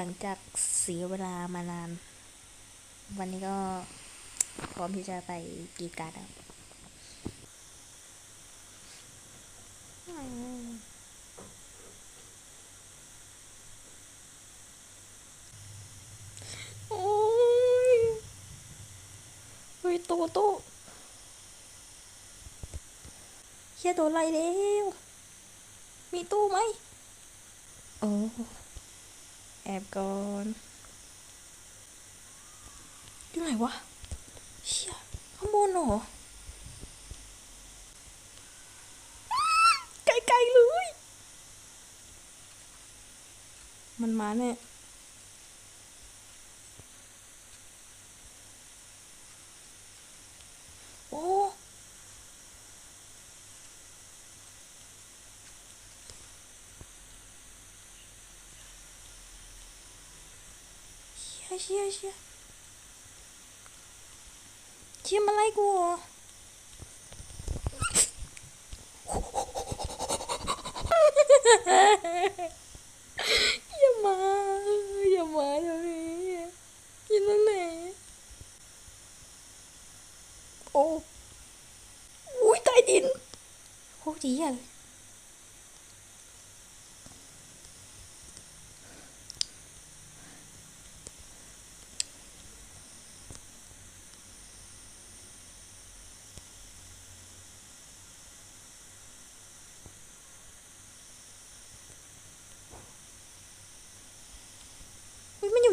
หลังจากเสียเวลามานาน วันนี้ก็พร้อมที่จะไปกีการ์ดแล้วโอ้ยเฮ้ยตู้ตู้เฮียโดนไล่แล้ว มีตู้ไหมโอ้ แอบก่อนอยู่ไหนวะเชี่ยข้างบนเหรอไกลๆเลย มันมาเนี่ยอ้ เชี่ยเชี่ยเชี่ยมาไล่กูเหรออย่ามาอย่ามาเดี๋ยวนี้อยินตรงไหนโอ้อุ้ยใต้ดินโคตรดีอะ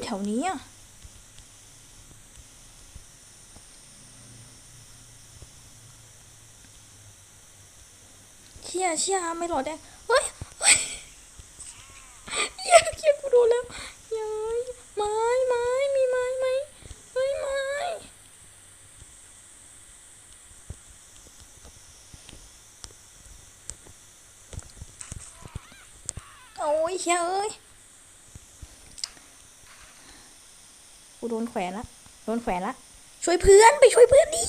แถวนี้อะเชี่ยเชี่ยไม่หลอดแดงเฮ้ยเฮ้ยเหี้ยเชี่ยกูโดนแล้วย้ยไม้ไม้มีไม้ไหมเฮ้ยไม้โอ้ยเชี่ยเอ้ย กูโดนแขวนละ โดนแขวนละ ช่วยเพื่อนไปช่วยเพื่อนดิ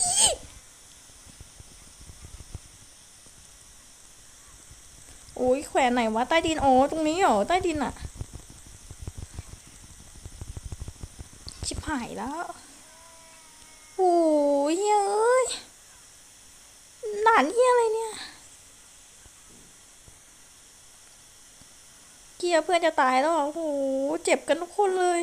โอ้ยแขวนไหนวะใต้ดิน อ๋อ ตรงนี้เหรอ ใต้ดินอะชิบหายแล้ว โอ้ยเฮ้ยหลานเฮียอะไรเนี่ย เกียร์เพื่อนจะตายแล้วอะโอ้โห เจ็บกันทุกคนเลย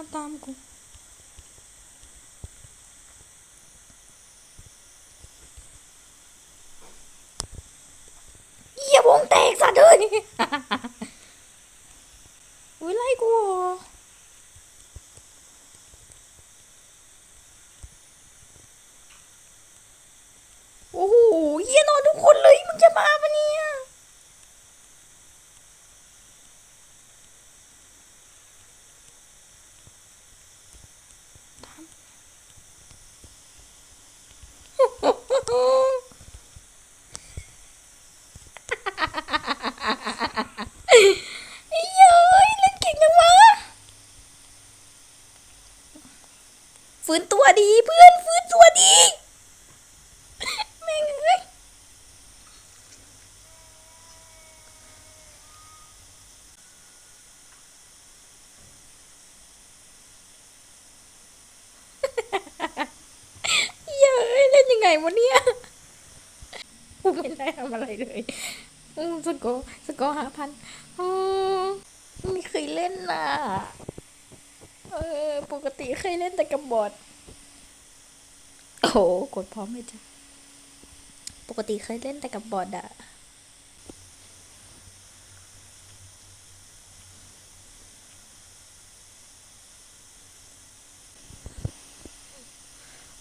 ตัวกูทางซ้ายกูก่อนโอ้ยมันตามกู มันตามกูยังไงยังไงยังไงยังไงยังไงมันตามกู เหี้ยวงแตกสัตว์เลย อุ้ยไล่กูเหรอโอ้โหเหี้ยนอนทุกคนเลย มึงจะมาปะเนี่ย ไอ้เย้ยเล่นเก่งจังวะฟื้นตัวดีเพื่อนฟื้นตัวดี แม่งเอ้ยเย้ยเล่นยังไง วะเนี่ยกูไม่ได้ทำอะไรเลยอืมสกอร์สกอร์ห้าพันอืมไม่เคยเล่นน่ะ เออ ปกติเคยเล่นแต่กับบอดโอ้โหกดพร้อมเลยจ้ะ ปกติเคยเล่นแต่กับบอดอะ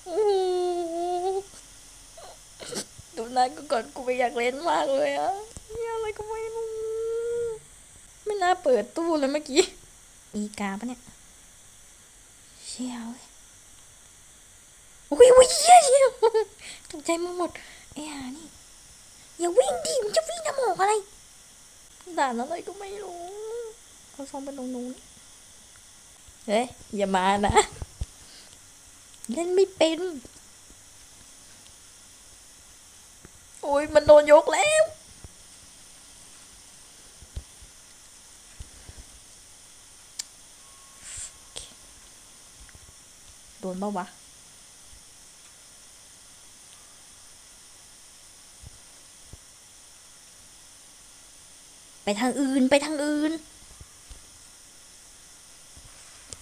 อู้หูดูห น้ากูก่อนกูไม่อยากเล่นมากเลยอะเนี่ยอะไรก็ไม่รู้ ไม่น่าเปิดตู้เลยเมื่อกี้ อีกาปะเนี่ย เชี่ยวเว้ยอุ้ยอุ้ยเชี่ยเชี่ยตกใจมึงหมดไอ้ห่านี่ อย่าวิ่งดิมันจะวิ่งทำหมอกอะไร ด่านอะไรก็ไม่รู้ เขาส่งไปตรงนู้นเฮ้ย อย่ามานะ เล่นไม่เป็น โอ้ยมันโดนยกแล้ว โดนเปล่าวะไปทางอื่นไปทางอื่น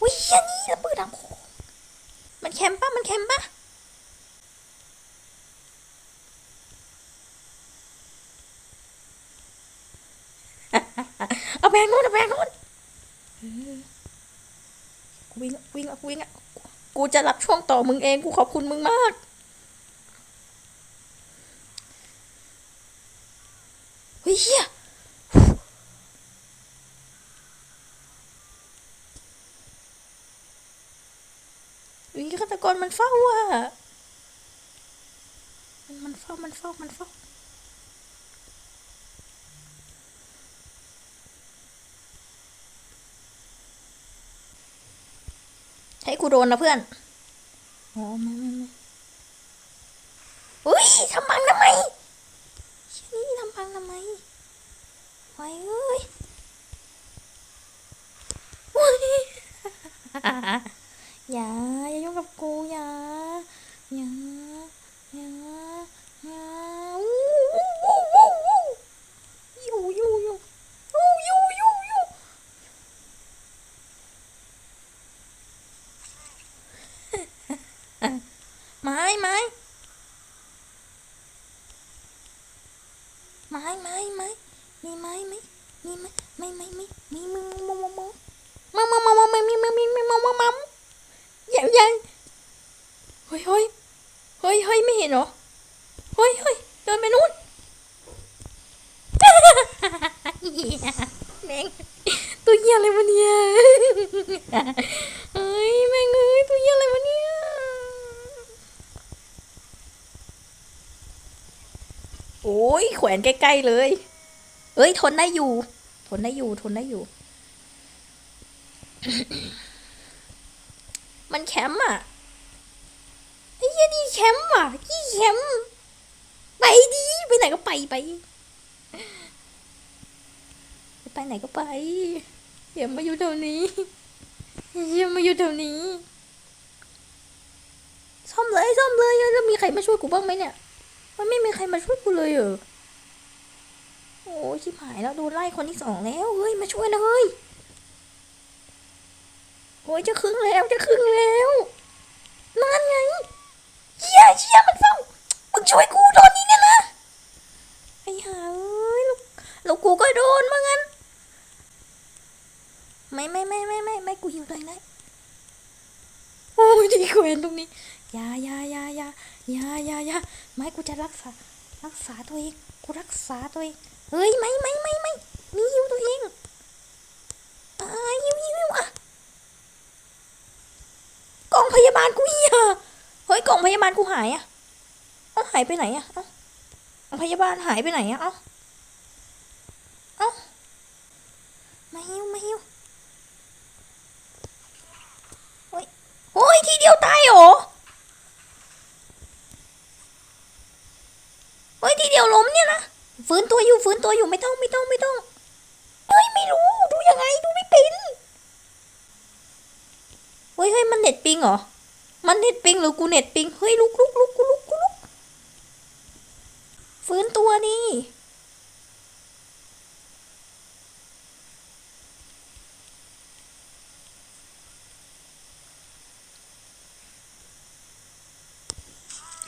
อุ้ยอันนี้ระเบิดดังโคมันแคมป์ปะมันแคมป์ปะเอาแบงโน้นเอาแบงโน้นเออกู วิ่งอะวิ่งอะวิ่งอะกูจะรับช่วงต่อมึงเองกูขอบคุณมึงมากเฮ้ยเฮียวิฆาตกรมันเฝ้าอะมันมันเฝ้ามันเฝ้ามันเฝ้า ให้กูโดนนะเพื่อนอ๋อไม่ไม่ไม่อุ้ยทำบังทำไมเชี่ยนี่ทำบังทำไมไว้เอ้ยโอ้ยอย่าอย่ายุ่งกับกูอย่าอย่าอย่าอย่าอู้อู้อู้อู้อยู่อยู่อยู่อยู่อยู่ไม้ไม้ไม้ไม้ไม้มีไม้ไหมมีไหมไม่ไม่ไม่มีมึงมองมองมองมองมองมองมองมีมีมีมีมองมองมองยังยังเฮ้ยเฮ้ยเฮ้ยเฮ้ยไม่เห็นเหรอเฮ้ยเฮ้ยเดินไปนู่นแม่งตัวเหี้ยอะไรวะเนี่ยเฮ้ยแม่งเอ้ยตัวเหี้ยอะไรวะเนี่ย โอ้ยแขวนใกล้ๆเลย เอ้ย ทนได้อยู่ ทนได้อยู่ ทนได้อยู่ มันแคมป์อะไอ้เหี้ยนี่แคมป์อะยี่แคมป์ไปดีไปไหนก็ไปไป ไปไหนก็ไปอย่ามาอยู่แถวนี้อย่ามาอยู่แถวนี้ซ่อมเลยซ่อมเลยแล้วมีใครมาช่วยกูบ้างไหมเนี่ย มันไม่มีใครมาช่วยกูเลยเหรอ โอ้ยชิบหายแล้วโดนไล่คนที่สองแล้ว เฮ้ย มาช่วยนะเฮ้ย โอ้ยจะครึ่งแล้วจะครึ่งแล้วนั่นไงเชี่ยเชี่ยมันเฝ้ามึงช่วยกูตอนนี้เนี่ยนะ ไอ้ห่าเอ้ยแล้วแล้วกูก็โดนมางั้น ไม่ไม่ไม่ไม่ไม่ไม่กูหิวตัวเองได้ โอ้ยดีแขวนตรงนี้ยายายายายายายาไม่กูจะรักษา รักษาตัวเองกูรักษาตัวเองเฮ้ยไม่ไม่ไม่ไม่มีหิวตัวเองอ่าหิวหิวหิวอะกล่องพยาบาลกูเหี้ยเฮ้ยกล่องพยาบาลกูหายอะเอ้าหายไปไหนอะเอ้าพยาบาลหายไปไหนอะเอ้าเอ้ามาหิวมาหิวโอ้ยโอ้ยทีเดียวตายเหรอเฮ้ยทีเดียวล้มเนี่ยนะ ฟื้นตัวอยู่ฟื้นตัวอยู่ไม่ต้องไม่ต้องไม่ต้องเฮ้ยไม่รู้ดูยังไงดูไม่เป็นเฮ้ยเฮ้ยมันเน็ตปิงเหรอมันเน็ตปิงหรือกูเน็ตปิงเฮ้ยลุกลุกลุกกูลุกกูลุกฟื้นตัวนี่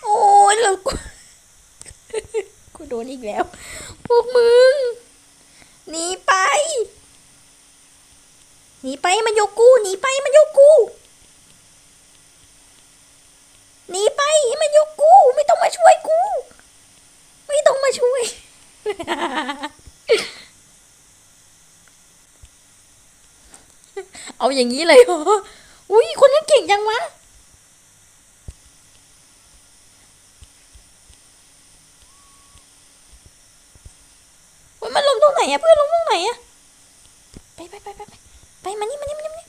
โอ้ยแล้วกูกู โดนอีกแล้ว พวกมึงหนีไปหนีไปมันยกูหนีไปมันยกูหนีไปมันยกู ไม่ต้องมาช่วยกู ไม่ต้องมาช่วยเเอาอย่างนี้เลยเหรออุ้ยคนนั้นเก่งจังวะ เฮ้ยมันลงตรงไหน อะเพื่อนลงตรงไหนอะไปไปไปไปไปไปมานี่มานี่มานี่มานี่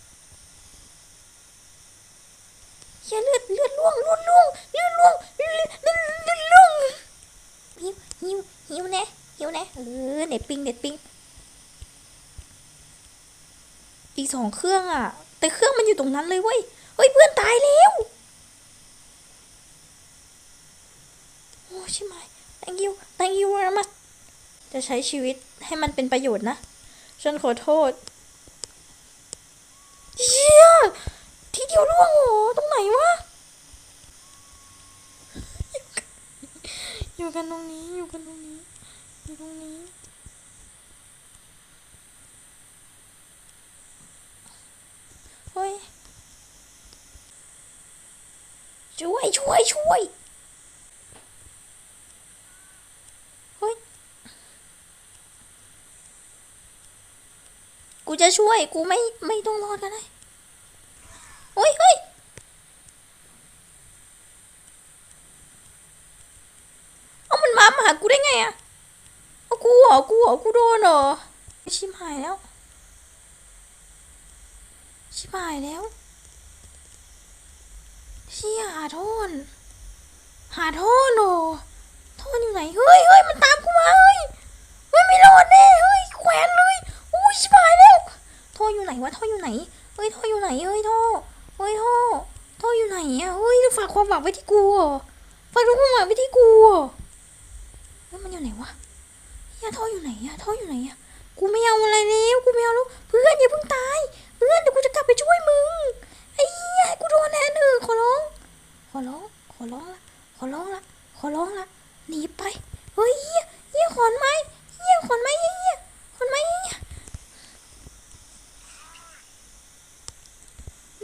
เฮียเลือดเลือดล่วงลือดล่วงเลือดล่วงเลือดล่วงหิวหิวหิวแน่หิวแน่เออเน็ตปิงเน็ตปิงอีกสองเครื่องอะแต่เครื่องมันอยู่ตรงนั้นเลยเว้ยเฮ้ยเพื่อนตายแล้วโอ้ใช่ไหม thank you thank you very much จะใช้ชีวิตให้มันเป็นประโยชน์นะ ฉันขอโทษเชี่ยทีเดียวล่วงเหรอตรงไหนวะ อยู่กันตรงนี้ อยู่กันตรงนี้ อยู่ตรงนี้ เฮ้ย ช่วย ช่วย ช่วย เฮ้ย กู จะช่วย กูไม่ไม่ต้องรอดกันเลยเฮ้ยเฮ้ยเอามันมามาหากูได้ไงอะเอากูเหรอกูเหรอกูโดนเหรอชิมหายแล้ว ชิบหายแล้วเชี่ยหาโทนหาโทนเหรอโทนอยู่ไหนเฮ้ยเฮ้ยมันตามกูมาเฮ้ยเฮ้ยไม่รอดแน่เฮ้ยแขวนเลยอุ้ยชิบหายแล้วท่ ออยู่ไหนวะท่ออยู่ไหนเฮ้ยท่ออยู่ไหนเฮ้ยท่อเฮ้ยท่อท่ออยู่ไหนอะเฮ้ยฝากความหวังไว้ที่กูเหรอฝากความหวังไว้ที่กูเหรอเฮ้ยมันอยู่ไหนวะเฮียท่ออยู่ไหนอะท่ออยู่ไหนอะกูไม่เอาอะไรแล้วกูไม่เอาแล้วเพื่อนอย่าเพิ่งตายเพื่อนเดี๋ยวกูจะกลับไปช่วยมึงไอ้เหี้ยให้กูโดนแน่เออขอร้องขอร้องขอร้องละขอร้องละขอร้องละหนีไปเฮ้ยเหี้ยเหี้ยขอนไม้เฮียคนไหมเฮียคนไหมเฮีย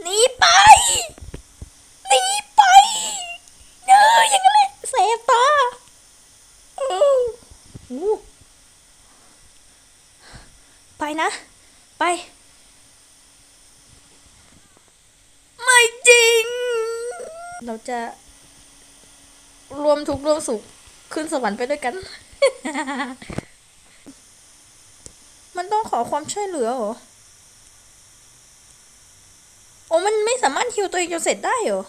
หนีไปหนีไปเนออย่างนั้นแหละเสพตาเอออู้ไปนะ ไป ไม่จริง เรา จะรวมทุกข์รวมสุขขึ้นสวรรค์ไปด้วยกัน มันต้องขอความช่วยเหลือเหรอ โอ้มันไม่สามารถฮิวตัวเองจนเสร็จได้เหรอ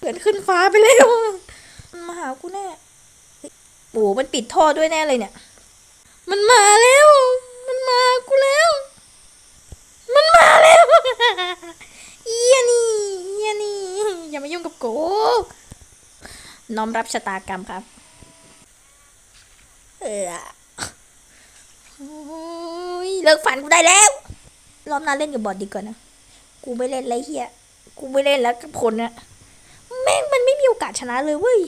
เกิดขึ้นฟ้าไปแล้วมันมาหากูแน่เฮ้โอ้มันปิดท่อด้วยแน่เลยเนี่ย มันมาแล้ว มันมากูแล้ว มันมาแล้วเอียนี่เอียนี่ อย่ามายุ่งกับกู น้อมรับชะตากรรมครับ เออโอ้ยเลิกฝันกูได้แล้ว รอบหน้าเล่นกับบอดดีกว่านะ กูไม่เล่นไรเฮียกูไม่เล่นแล้วกับคนนะแม่งมันไม่มีโอกาสชนะเลยเว้ย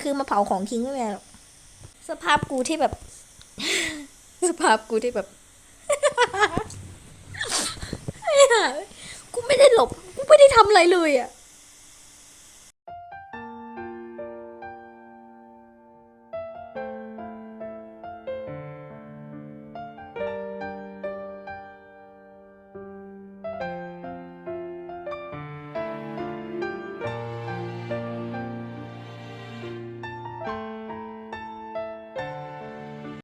คือมาเผาของทิ้งไม่ได้หรอกสภาพกูที่แบบ สภาพกูที่แบบไอ้ห่ากูไม่ได้หลบ กูไม่ได้ทำอะไรเลยอะ